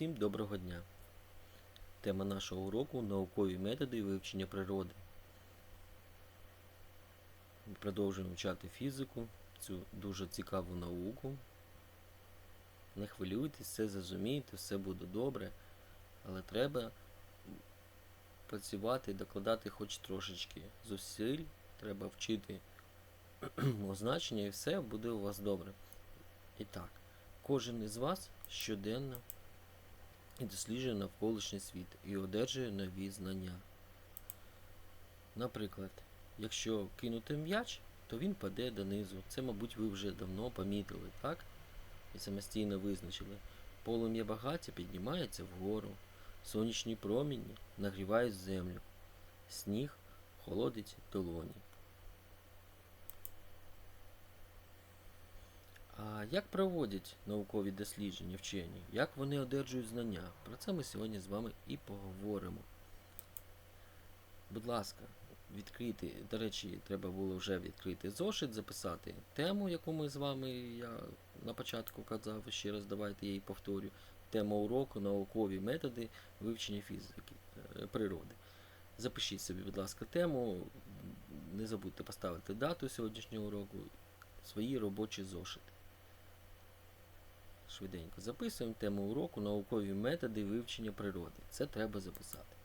Усім доброго дня. Тема нашого уроку наукові методи вивчення природи. Ми продовжуємо вчати фізику, цю дуже цікаву науку. Не хвилюйтесь, все зрозумієте, все буде добре, але треба працювати і докладати хоч трошечки зусиль, треба вчити означення і все буде у вас добре. І так, кожен із вас щоденно досліджує навколишній світ і одержує нові знання. Наприклад, якщо кинути м'яч, то він паде донизу. Це, мабуть, ви вже давно помітили, так? І самостійно визначили. Полум'я багаття піднімається вгору, сонячні промені нагрівають землю, сніг холодить долоні. А як проводять наукові дослідження вчені? Як вони одержують знання? Про це ми сьогодні з вами і поговоримо. Будь ласка, відкрити, до речі, треба було вже відкрити зошит, записати тему, яку ми з вами, я на початку казав, ще раз давайте я її повторю. Тема уроку наукові методи вивчення фізики е, природи. Запишіть собі, будь ласка, тему. Не забудьте поставити дату сьогоднішнього уроку, свої робочі зошити. Швиденько записуємо тему уроку наукові методи вивчення природи. Це треба записати.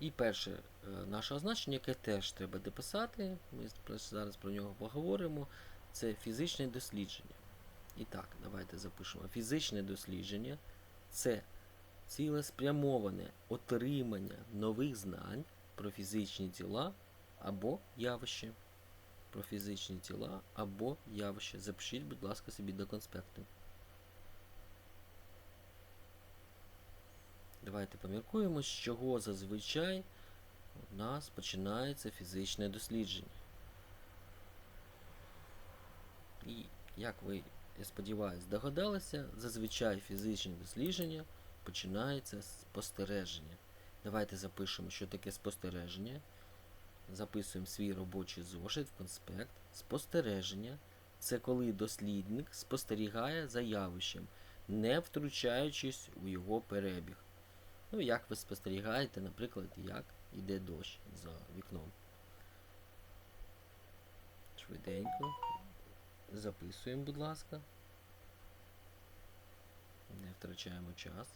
І перше е, наше означення, яке теж треба дописати, ми зараз про нього поговоримо, це фізичне дослідження. І так, давайте запишемо. Фізичне дослідження це цілеспрямоване отримання нових знань про фізичні тіла або явища. Про фізичні тіла або явища. Запишіть, будь ласка, собі до конспекту. Давайте поміркуємо, з чого зазвичай у нас починається фізичне дослідження. І, як ви, я сподіваюся, догадалися, зазвичай фізичне дослідження починається з спостереження. Давайте запишемо, що таке спостереження. Записуємо свій робочий зошит в конспект. Спостереження це коли дослідник спостерігає за явищем, не втручаючись у його перебіг. Ну, як ви спостерігаєте, наприклад, як йде дощ за вікном. Швиденько. Записуємо, будь ласка. Не втрачаємо час.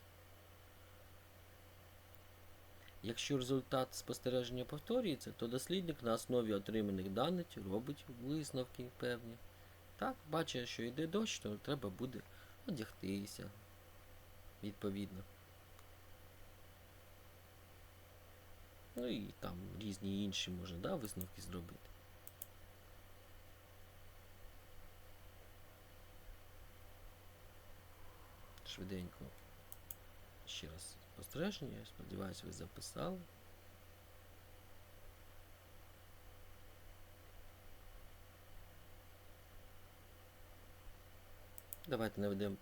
Якщо результат спостереження повторюється, то дослідник на основі отриманих даних робить висновки певні. Так, бачить, що йде дощ, то треба буде одягтися відповідно. Ну і там різні інші можна да, висновки зробити. Швиденько. Ще раз спостереження, я сподіваюся, ви записали. Давайте наведемо,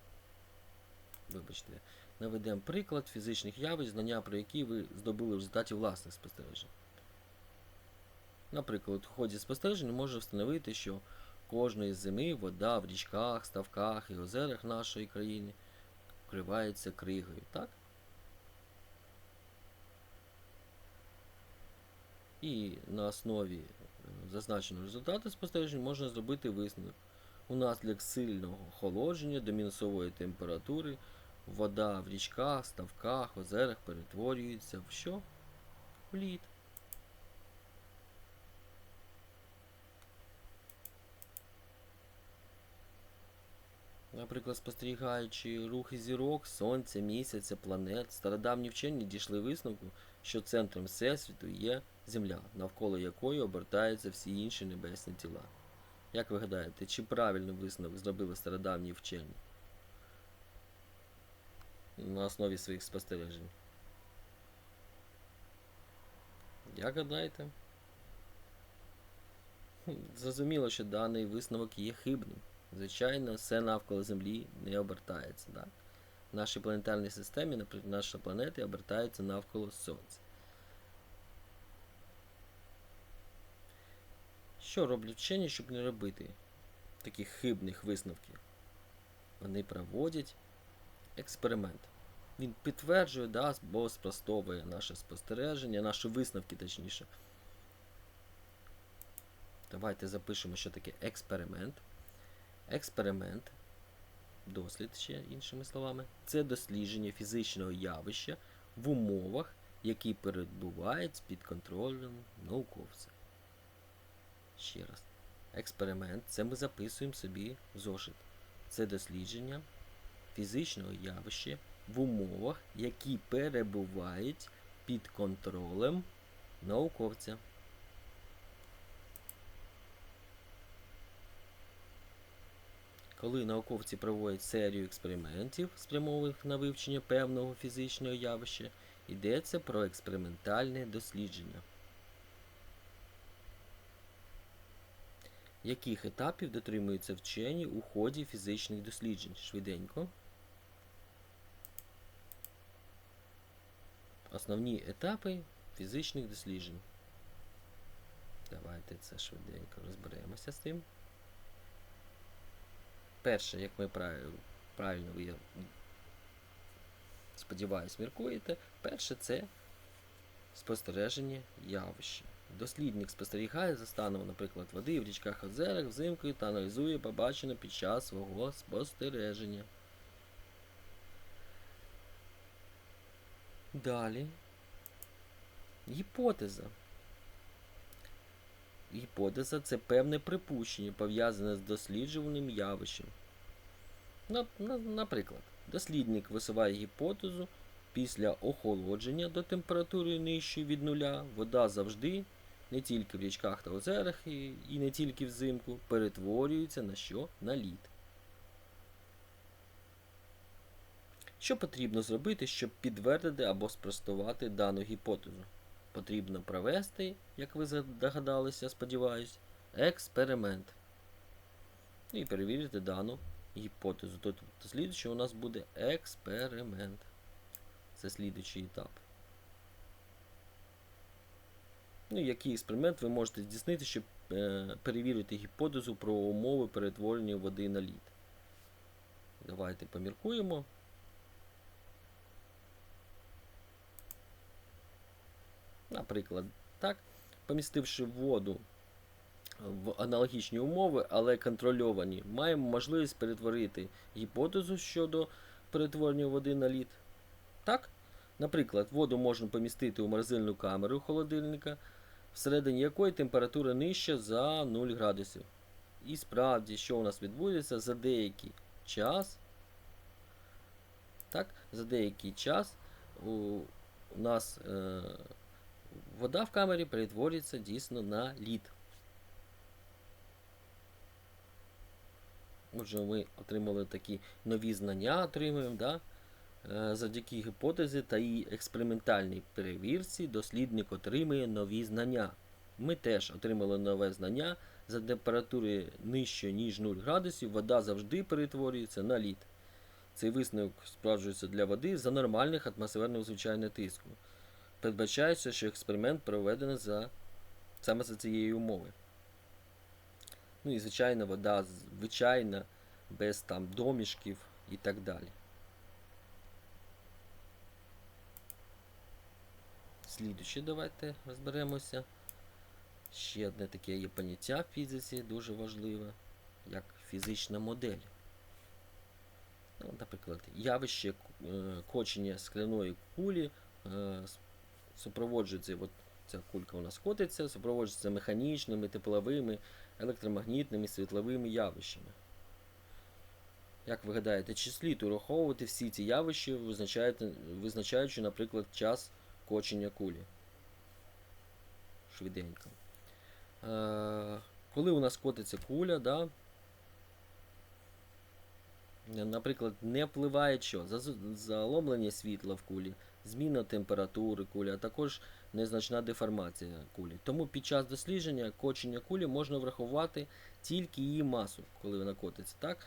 вибачте, наведемо приклад фізичних явищ, знання про які ви здобули в результаті власних спостережень. Наприклад, у ході спостережень можна встановити, що кожної зими вода в річках, ставках і озерах нашої країни вкривається кригою. Так? І на основі зазначеного результату спостережень можна зробити висновок. Унаслідок сильного охолодження до мінусової температури вода в річках, ставках, озерах перетворюється в що? В лід. Наприклад, спостерігаючи рухи зірок, сонця, місяця, планет, стародавні вчені дійшли висновку, що центром Всесвіту є Земля, навколо якої обертаються всі інші небесні тіла. Як ви гадаєте, чи правильний висновок зробили стародавні вчені? На основі своїх спостережень? Як гадаєте? Зрозуміло, що даний висновок є хибним. Звичайно, все навколо Землі не обертається. Так? В нашій планетарній системі, наприклад, наша планета обертається навколо Сонця. Що роблять вчені, щоб не робити таких хибних висновків? Вони проводять експеримент. Він підтверджує да, або спростовує наше спостереження, наші висновки точніше. Давайте запишемо, що таке експеримент. Експеримент, дослід ще іншими словами, це дослідження фізичного явища в умовах, які перебувають під контролем науковця. Ще раз. Експеримент це ми записуємо собі в зошит. Це дослідження фізичного явища в умовах, які перебувають під контролем науковця. Коли науковці проводять серію експериментів, спрямованих на вивчення певного фізичного явища, йдеться про експериментальне дослідження. Яких етапів дотримуються вчені у ході фізичних досліджень? Швиденько. Основні етапи фізичних досліджень. Давайте це швиденько розберемося з тим. Перше, як ми правильно, ви, сподіваюсь, міркуєте, перше це спостереження явища. Дослідник спостерігає за станом, наприклад, води в річках озерах взимку та аналізує побачене під час свого спостереження. Далі. Гіпотеза. Гіпотеза це певне припущення, пов'язане з досліджуваним явищем. На, на, наприклад, дослідник висуває гіпотезу, після охолодження до температури нижчої від нуля вода завжди, не тільки в річках та озерах і не тільки взимку, перетворюється на що? На лід. Що потрібно зробити, щоб підтвердити або спростувати дану гіпотезу? Потрібно провести, як ви здогадалися, сподіваюсь, експеримент. І перевірити дану гіпотезу. Тобто, слідуючи у нас буде експеримент. Це слідуючий етап. Ну, який експеримент ви можете здійснити, щоб е, перевірити гіпотезу про умови перетворення води на лід. Давайте поміркуємо. Наприклад, так, помістивши воду в аналогічні умови, але контрольовані, маємо можливість перетворити гіпотезу щодо перетворення води на лід. Так? Наприклад, воду можна помістити у морозильну камеру холодильника, всередині якої температура нижча за 0 градусів. І справді, що у нас відбудеться за деякий час. Так, За деякий час у, у нас е, вода в камері перетворюється дійсно на лід. Отже, ми отримали такі нові знання, отримуємо, да? Е, завдяки гіпотезі та її експериментальній перевірці дослідник отримує нові знання. Ми теж отримали нове знання. За температури нижче, ніж 0 градусів, вода завжди перетворюється на лід. Цей висновок справджується для води за нормальних атмосферного звичайного тиску. Передбачається, що експеримент проведений за, саме за цієї умови. Ну і звичайна вода, звичайна, без там домішків і так далі. Слідуюче давайте розберемося. Ще одне таке є поняття в фізиці, дуже важливе, як фізична модель. Ну, Наприклад, явище е, кочення скляної кулі е, супроводжується, от ця кулька у нас котиться, супроводжується механічними, тепловими, електромагнітними, світловими явищами. Як ви гадаєте, чи слід ураховувати всі ці явища, визначаючи, наприклад, час кочення кулі? Швиденько. Е, коли у нас котиться куля, да, наприклад, не впливає що? Заломлення світла в кулі, зміна температури кулі, а також незначна деформація кулі. Тому під час дослідження кочення кулі можна врахувати тільки її масу, коли вона котиться, так?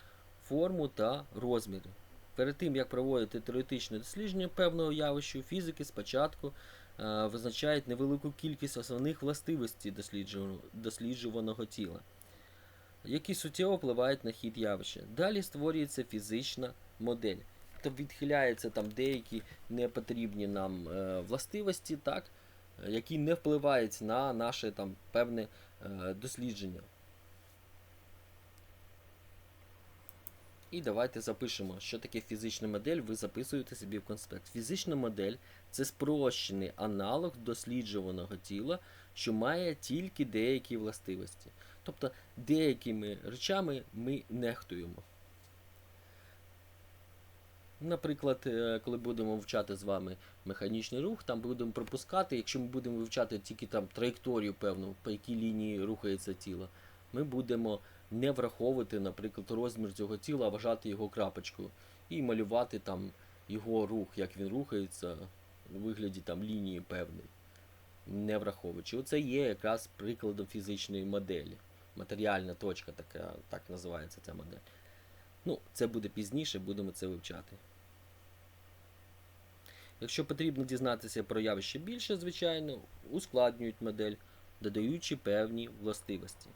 форму та розміри. Перед тим, як проводити теоретичне дослідження певного явища, фізики спочатку е, визначають невелику кількість основних властивостей досліджуваного тіла, які суттєво впливають на хід явища. Далі створюється фізична модель. Тобто відхиляються там деякі непотрібні нам е, властивості, так, е, які не впливають на наше там певне е, дослідження. І давайте запишемо, що таке фізична модель, ви записуєте собі в конспект. Фізична модель це спрощений аналог досліджуваного тіла, що має тільки деякі властивості. Тобто деякими речами ми нехтуємо. Наприклад, е, коли будемо вивчати з вами механічний рух, там будемо пропускати, якщо ми будемо вивчати тільки там траєкторію певну, по якій лінії рухається тіло, ми будемо не враховувати, наприклад, розмір цього тіла, а вважати його крапочкою і малювати там його рух, як він рухається у вигляді там лінії певної, не враховуючи. Оце є якраз прикладом фізичної моделі. Матеріальна точка, така, так називається ця модель. Ну, це буде пізніше, будемо це вивчати. Якщо потрібно дізнатися про явище більше, звичайно, ускладнюють модель, додаючи певні властивості.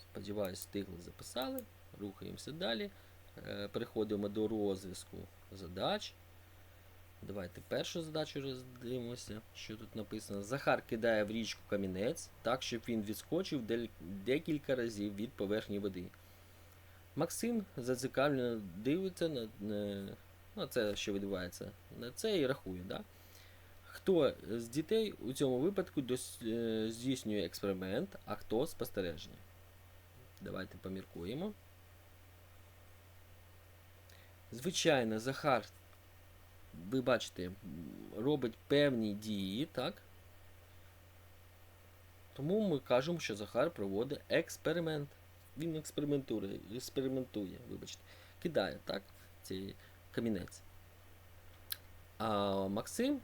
Сподіваюсь, встигли записали. Рухаємося далі. Е, Переходимо до розв'язку задач. Давайте першу задачу роздивимося, що тут написано. Захар кидає в річку камінець так, щоб він відскочив декілька разів від поверхні води. Максим зацікавлено дивиться на, на, це, що відбувається, на це і рахує. Да? Хто з дітей у цьому випадку е, здійснює експеримент, а хто спостереження? Давайте поміркуємо. Звичайно, Захар, ви бачите, робить певні дії, так? Тому ми кажемо, що Захар проводить експеримент. Він експериментує, експериментує, вибачте, кидає, так? Цей камінець. А Максим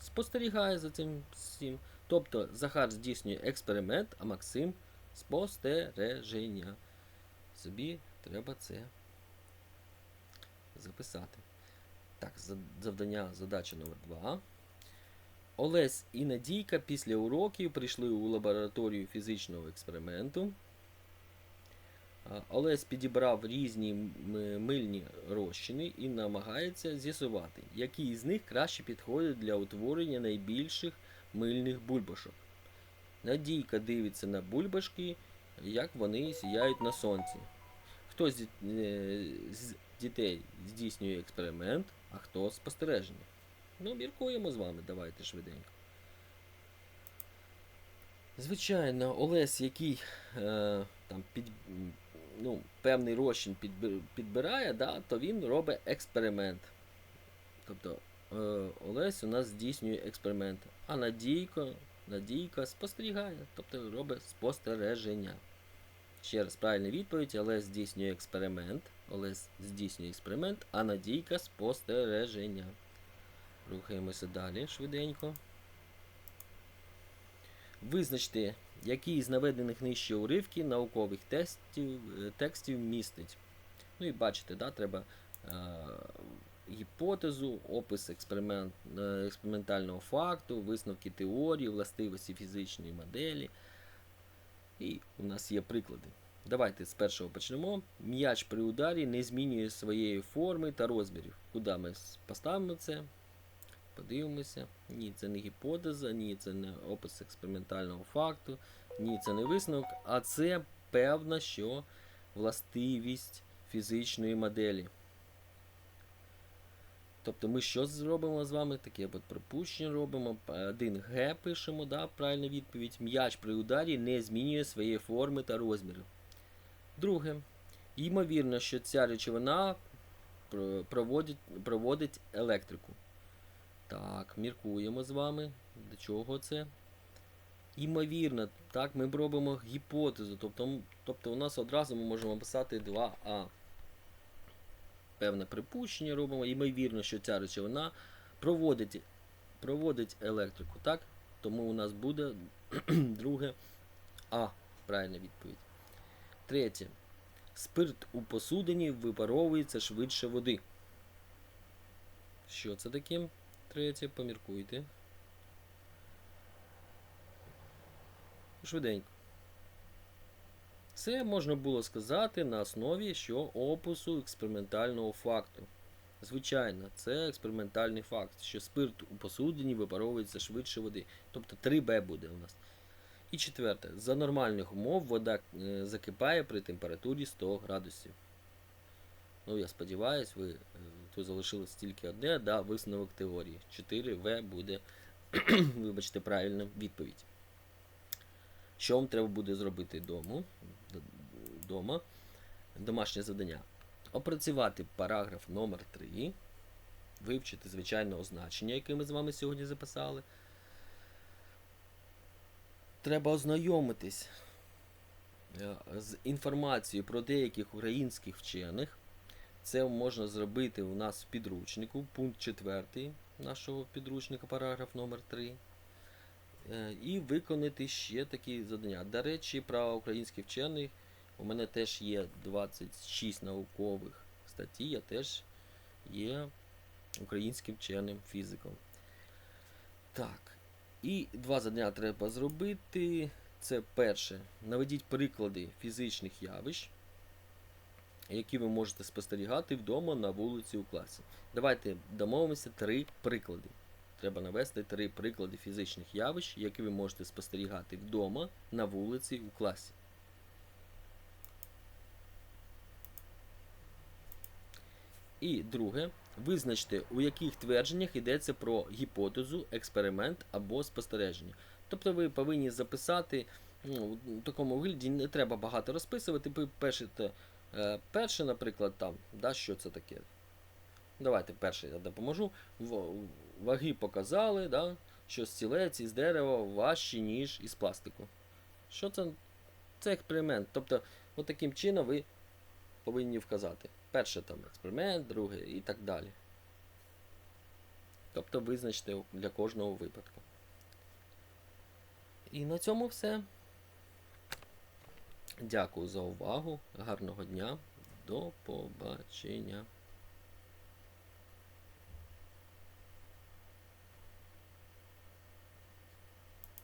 спостерігає за цим всім. Тобто Захар здійснює експеримент, а Максим спостереження. Собі треба це записати. Так, завдання задача номер 2. Олесь і Надійка після уроків прийшли у лабораторію фізичного експерименту. Олесь підібрав різні мильні розчини і намагається з'ясувати, які з них краще підходять для утворення найбільших мильних бульбашок. Надійка дивиться на бульбашки, як вони сіяють на сонці. Хто з, діт- е, з дітей здійснює експеримент, а хто спостереження. Ну, міркуємо з вами, давайте швиденько. Звичайно, Олесь, який е, там під, ну, певний розчин підбирає, да, то він робить експеримент. Тобто е, Олесь у нас здійснює експеримент, а Надійко, Надійка спостерігає, тобто робить спостереження. Ще раз, правильна відповідь, Олесь здійснює експеримент. Олесь здійснює експеримент, а Надійка спостереження. Рухаємося далі швиденько. Визначте, який з наведених нижче уривки наукових тестів, е, текстів містить. Ну і бачите, да, треба е, гіпотезу, опис експеримент, е, експериментального факту, висновки теорії, властивості фізичної моделі. І у нас є приклади. Давайте з першого почнемо. М'яч при ударі не змінює своєї форми та розмірів. Куди ми поставимо це? Подивимося. Ні, це не гіпотеза, ні, це не опис експериментального факту, ні, це не висновок, а це певна що властивість фізичної моделі. Тобто ми що зробимо з вами? Таке от припущення робимо. 1 Г пишемо, да, правильна відповідь. М'яч при ударі не змінює своєї форми та розміру. Друге. Ймовірно, що ця речовина проводить, проводить електрику. Так, міркуємо з вами. До чого це? Імовірно, так, ми робимо гіпотезу. Тобто, тобто у нас одразу ми можемо писати 2А. Певне припущення робимо. Ймовірно, що ця речовина проводить, проводить електрику. Так? Тому у нас буде друге А. Правильна відповідь. Третє. Спирт у посудині випаровується швидше води. Що це таке? Третє, поміркуйте. Швиденько. Це можна було сказати на основі що опису експериментального факту. Звичайно, це експериментальний факт, що спирт у посудині випаровується швидше води. Тобто 3Б буде у нас. І четверте, за нормальних умов вода е, закипає при температурі 100 градусів. Ну, я сподіваюся, ви е, тут залишилось тільки одне, да, висновок теорії. 4В буде, вибачте, правильна відповідь. Що вам треба буде зробити дому, дома? Домашнє завдання. Опрацювати параграф номер 3 вивчити звичайне означення, яке ми з вами сьогодні записали. Треба ознайомитись е, з інформацією про деяких українських вчених. Це можна зробити у нас в підручнику, пункт 4 нашого підручника, параграф номер 3 Е, І виконати ще такі завдання. До речі, про українських вчених у мене теж є 26 наукових статей, я теж є українським вченим фізиком. Так. І два завдання треба зробити. Це перше. Наведіть приклади фізичних явищ, які ви можете спостерігати вдома на вулиці у класі. Давайте домовимося три приклади. Треба навести три приклади фізичних явищ, які ви можете спостерігати вдома на вулиці у класі. І друге, визначте, у яких твердженнях йдеться про гіпотезу, експеримент або спостереження. Тобто ви повинні записати ну, в такому вигляді, не треба багато розписувати. Ви пишете е, перше, наприклад, там, да, що це таке. Давайте перше я допоможу. Ваги показали, да, що стілець із дерева важчий, ніж із пластику. Що це? Це експеримент. Тобто, от таким чином ви повинні вказати. Перше там експеримент, друге і так далі. Тобто визначте для кожного випадку. І на цьому все. Дякую за увагу. Гарного дня. До побачення.